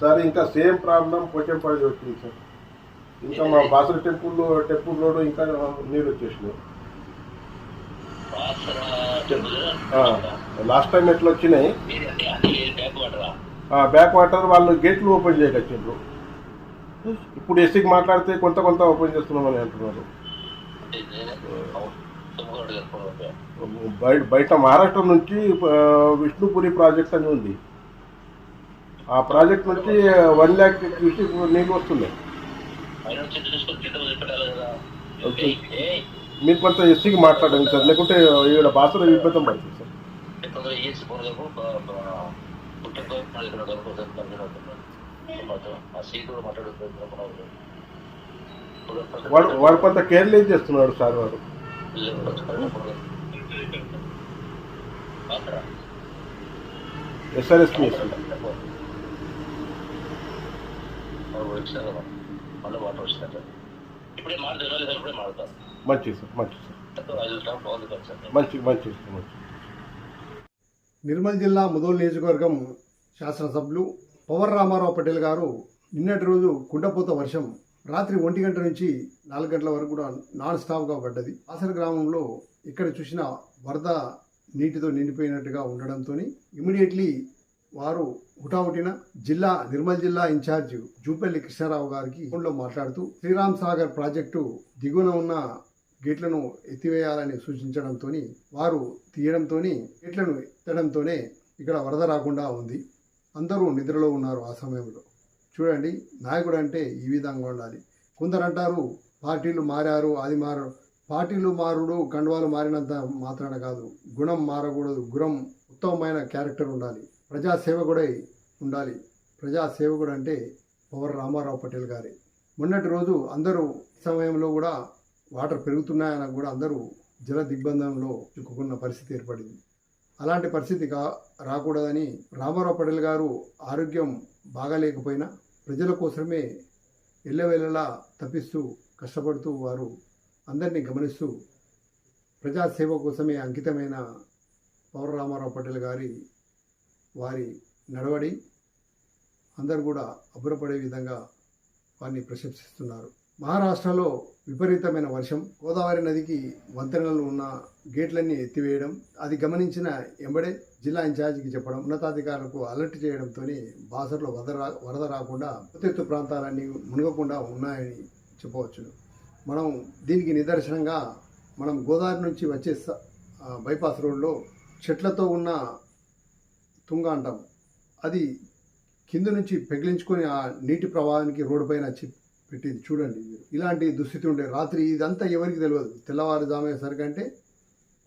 Sir ఇంకా same problem Pochampally వచ్చింది sir. ఇంకా మా బాసర టెంపుల్ టెంపుల్ రోడ్ ఇంకా నీళ్ళు వచ్చేసినాయి. లాస్ట్ టైం ఎట్లా వచ్చినాయి? బ్యాక్ వాటరా బ్యాక్ వాటర్ వాళ్ళు గేట్లు ఓపెన్ చేయకొచ్చిండ్రు ఇప్పుడు ఎస్సీకి మాట్లాడితే కొంత కొంత ఓపెన్ చేస్తున్నామని అంటున్నారు. బయట బయట మహారాష్ట్ర నుంచి విష్ణుపురి ప్రాజెక్ట్ అని ఉంది. ఆ ప్రాజెక్ట్ నుంచి వన్ ల్యాక్ చూసి నీళ్ళు వస్తున్నాయి. మీరు కొంత ఎస్సీకి మాట్లాడండి సార్ లేకుంటే ఇక్కడ బాసర విభేదం పడుతుంది సార్. వాడు వాడు కొంత కేర్లెస్ చేస్తున్నాడు సార్ వాడు? ఎస్ఆర్ఎస్పీ ఎస్సీ సార్ సార్ మంచి నిర్మల్ జిల్లా ముదోల్ నియోజకవర్గం శాసనసభ్యులు పవర్ రామారావు పటేల్ గారు నిన్నటి రోజు కుండపోత వర్షం రాత్రి ఒంటి గంట నుంచి నాలుగు గంటల వరకు కూడా నాన్ స్టాప్గా పడ్డది. ఆసర గ్రామంలో ఇక్కడ చూసిన వరద నీటితో నిండిపోయినట్టుగా ఉండడంతో ఇమీడియట్లీ వారు హుటాహుటిన జిల్లా నిర్మల్ జిల్లా ఇన్ఛార్జ్ జూపల్లి కృష్ణారావు గారికి ఫోన్లో మాట్లాడుతూ శ్రీరామ్ సాగర్ ప్రాజెక్టు దిగువన ఉన్న గేట్లను ఎత్తివేయాలని సూచించడంతో వారు తీయడంతో గేట్లను ఎత్తడంతోనే ఇక్కడ వరద రాకుండా ఉంది. అందరూ నిద్రలో ఉన్నారు ఆ సమయంలో. చూడండి నాయకుడు అంటే ఈ విధంగా ఉండాలి. కొందరు అంటారు పార్టీలు మారారు అది మారారు పార్టీలు మారుడు కండువాలు మారినంత మాత్రాన కాదు. గుణం మారకూడదు. గుణం ఉత్తమమైన క్యారెక్టర్ ఉండాలి. ప్రజాసేవకుడై ఉండాలి. ప్రజాసేవకుడు అంటే పవర్ రామారావు పటేల్ గారి. మొన్నటి రోజు అందరూ సమయంలో కూడా వాటర్ పెరుగుతున్నాయని కూడా అందరూ జల దిగ్బంధంలో చిక్కుకున్న పరిస్థితి ఏర్పడింది. అలాంటి పరిస్థితి కా రాకూడదని రామారావు పటేల్ గారు ఆరోగ్యం బాగాలేకపోయినా ప్రజల కోసమే ఎల్లవేళలా తప్పిస్తూ కష్టపడుతూ వారు అందరినీ గమనిస్తూ ప్రజాసేవ కోసమే అంకితమైన పౌర రామారావు పటేల్ గారి వారి నడవడి అందరూ కూడా అబ్బురపడే విధంగా వారిని ప్రశంసిస్తున్నారు. మహారాష్ట్రలో విపరీతమైన వర్షం. గోదావరి నదికి వంతెనలు ఉన్న గేట్లన్నీ ఎత్తివేయడం అది గమనించిన ఎంబడే జిల్లా ఇన్ఛార్జికి చెప్పడం ఉన్నతాధికారులకు అలర్ట్ చేయడంతో బాసర్లో వరద రా వరద రాకుండా ఎత్తు ప్రాంతాలన్నీ మునగకుండా ఉన్నాయని చెప్పవచ్చును మనం దీనికి నిదర్శనంగా మనం గోదావరి నుంచి వచ్చే స- బైపాస్ రోడ్లో చెట్లతో ఉన్న తుంగ అంటాం. అది కింద నుంచి పెగిలించుకొని ఆ నీటి ప్రవాహానికి రోడ్డు పైన చి- పెట్టింది. చూడండి మీరు. ఇలాంటి దుస్థితి ఉండే రాత్రి ఇదంతా ఎవరికి తెలియదు తెల్లవారుజామేసరికి అంటే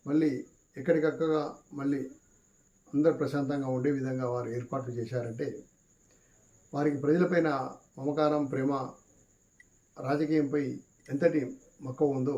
మళ్ళీ ఎక్కడికక్కగా మళ్ళీ అందరు ప్రశాంతంగా ఉండే విధంగా వారు ఏర్పాట్లు చేశారంటే వారికి ప్రజలపైన మమకారం ప్రేమ రాజకీయంపై ఎంతటి మక్కువ ఉందో